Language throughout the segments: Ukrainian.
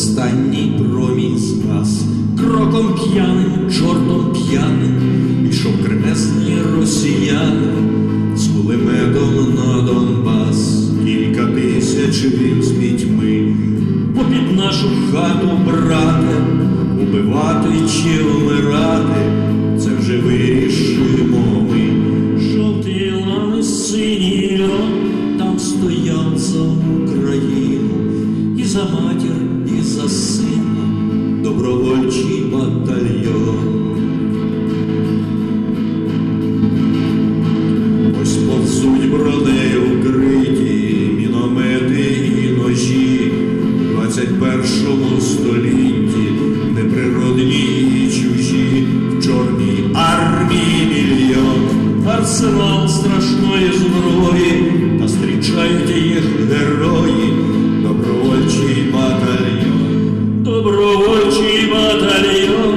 останній промінь з вас кроком п'яним, чортом п'яним, ішов кремезні росіяни з кулеметом на Донбас, кілька тисяч вів з пітьми, попід нашу хату брати, убивати чи вмирати, це вже вирішимо ми. Жовті лани сині льон, там стояв за Україну і за матір за добровольчий батальйон. Ось повзуть бронею вкриті міномети і ножі. В 21 столітті, неприродні і чужі, в чорній армії мільйон, арсенал страшної зброї, та зустрічають їх герої, батальйон,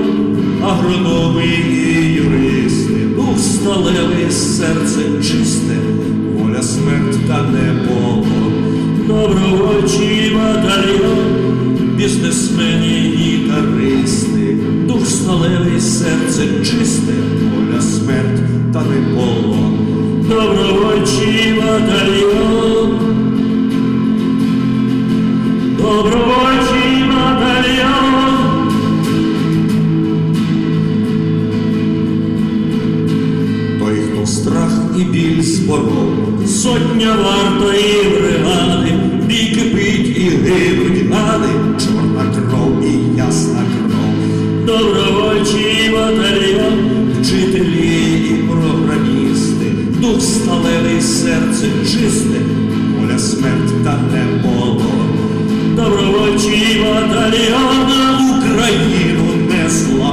агрономи і юристи, дух сталевий, серце чисте, воля смерть та не полон. Добровольчий батальйон, бізнесмени і гітаристи, дух сталевий, серце чисте, воля смерть та не полон. Добровольчий батальйон, страх і біль зборов, сотня вартої бригади, бій кипить і гинуть гади, чорна кров і ясна кров, добровольчий батальйон, вчителі і програмісти, дух сталевий, серце чисте, воля смерть та не полон. Добровольчий батальйон Україну не зламати, буде син